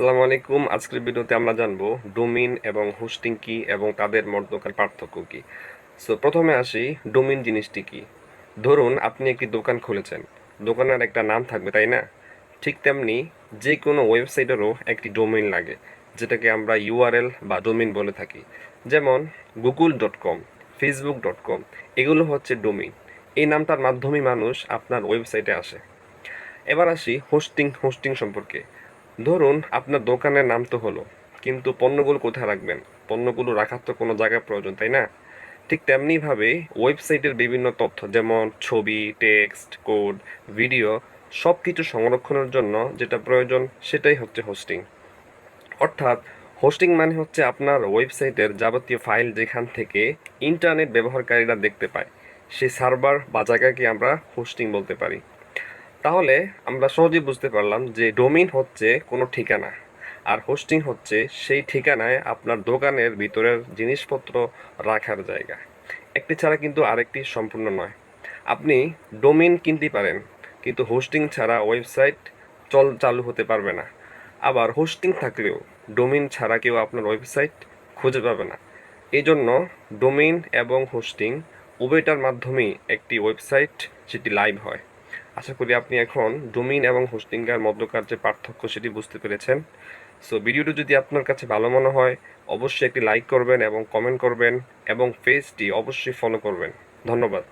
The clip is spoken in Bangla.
আসসালামু আলাইকুম। আজকের ভিডিওতে আমরা জানব ডোমিন এবং হোস্টিং কি এবং তাদের মধ্যকার পার্থক্য কি। সো প্রথমে আসি, ডোমিন জিনিসটি কি? ধরুন, আপনি একটি দোকান খুলেছেন। দোকানের একটা নাম থাকবে, তাই না? ঠিক তেমনি যে কোনো ওয়েবসাইটেরও একটি ডোমিন লাগে, যেটাকে আমরা ইউআরএল বা ডোমিন বলে থাকি। যেমন, Google dot com, Facebook dot com, এগুলো হচ্ছে ডোমিন। এই নামটার মাধ্যমে মানুষ আপনার ওয়েবসাইটে আসে। এবার আসি হোস্টিং হোস্টিং সম্পর্কে। ধরুন আপনার দোকানের নাম তো হলো, কিন্তু পণ্যগুলো কোথায় রাখবেন? পণ্যগুলো রাখার তো কোনো জায়গায় প্রয়োজন, তাই না? ঠিক তেমনিভাবে ওয়েবসাইটের বিভিন্ন তথ্য, যেমন ছবি, টেক্সট, কোড, ভিডিও সব কিছু সংরক্ষণের জন্য যেটা প্রয়োজন সেটাই হচ্ছে হোস্টিং। অর্থাৎ হোস্টিং মানে হচ্ছে আপনার ওয়েবসাইটের যাবতীয় ফাইল যেখান থেকে ইন্টারনেট ব্যবহারকারীরা দেখতে পায়। সেই সার্ভার বা জায়গাকে আমরা হোস্টিং বলতে পারি। তাহলে আমরা সহজেই বুঝতে পারলাম যে ডোমিন হচ্ছে কোনো ঠিকানা, আর হোস্টিং হচ্ছে সেই ঠিকানায় আপনার দোকানের ভিতরের জিনিসপত্র রাখার জায়গা। একটি ছাড়া কিন্তু আরেকটি সম্পূর্ণ নয়। আপনি ডোমিন কিনতে পারেন, কিন্তু হোস্টিং ছাড়া ওয়েবসাইট চল, চালু হতে পারবে না। আবার হোস্টিং থাকলেও ডোমিন ছাড়া কেউ আপনার ওয়েবসাইট খুঁজে পাবে না। এই জন্য ডোমিন এবং হোস্টিং উভয়টার মাধ্যমেই একটি ওয়েবসাইট, সেটি লাইভ হয়। আশা করি আপনি এখন ডোমিন এবং হোস্টিংয়ের মধ্যকার যে পার্থক্য সেটি বুঝতে পেরেছেন। সো ভিডিওটি যদি আপনার কাছে ভালো মনে হয়, অবশ্যই একটি লাইক করবেন এবং কমেন্ট করবেন এবং পেজটি অবশ্যই ফলো করবেন। ধন্যবাদ।